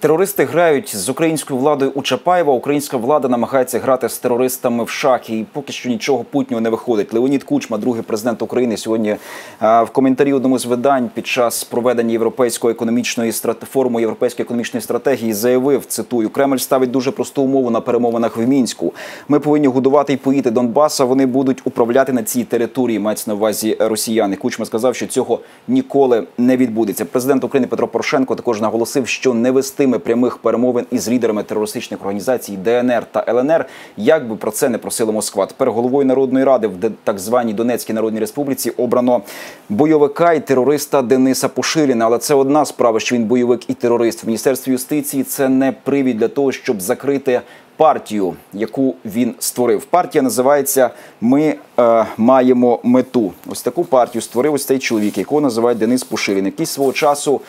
Терористи грають з українською владою у Чапаєва. Українська влада намагається грати з терористами в шахи, і поки що нічого путнього не виходить. Леонід Кучма, другий президент України, сьогодні в коментарі одному з видань під час проведення європейської економічної форуму європейської економічної стратегії заявив: цитую: Кремль ставить дуже просту умову на перемовинах в мінську. Ми повинні годувати і поїти Донбаса. Вони будуть управляти на цій території. Мається на увазі росіяни. Кучма сказав, що цього ніколи не відбудеться. Президент України Петро Порошенко також наголосив, що не вестиме прямих перемовин із лідерами терористичних організацій ДНР та ЛНР. Як би про це не просила Москва. Тепер головою народної ради в так званій Донецькій Народній Республіці обрано бойовика і терориста Дениса Поширіна. Але це одна справа, що він бойовик і терорист в міністерстві юстиції. Це не привід для того, щоб закрити. Партію, яку він створив, партія називається Ми е, маємо мету. Ось таку партію створив ось цей чоловік, якого називають Денис Пуширин, який свого часу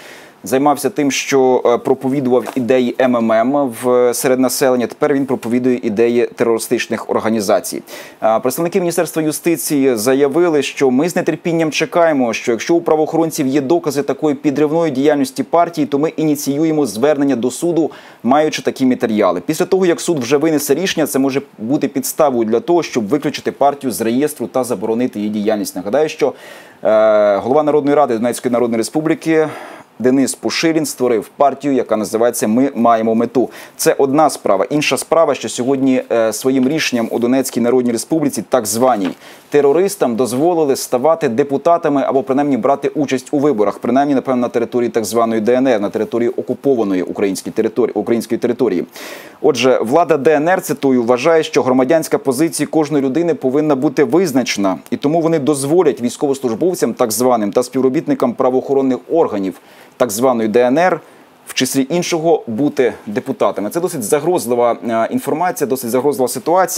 займався тим, що е, проповідував ідеї МММ в серед населення. Тепер він проповідує ідеї терористичних організацій. Е, Представники міністерства юстиції заявили, що ми з нетерпінням чекаємо, що якщо у правоохоронців є докази такої підривної діяльності партії, то ми ініціюємо звернення до суду, маючи такі матеріали. Після того як суд вже винесе рішення, це може бути підставою для того, щоб виключити партію з реєстру та заборонити її діяльність. Нагадаю, що е, голова Народної ради Донецької Народної Республіки. Денис Пуширін створив партію, яка називається Ми маємо мету. Це одна справа. Інша справа, що сьогодні е, своїм рішенням у Донецькій Народній Республіці, так званій терористам, дозволили ставати депутатами або принаймні брати участь у виборах, принаймні напевно на території так званої ДНР, на території окупованої української території української території. Отже, влада ДНР цитую вважає, що громадянська позиція кожної людини повинна бути визначена, і тому вони дозволять військовослужбовцям, так званим та співробітникам правоохоронних органів так званої ДНР. В числі іншого бути депутатами. Це досить загрозлива інформація, досить загрозлива ситуація.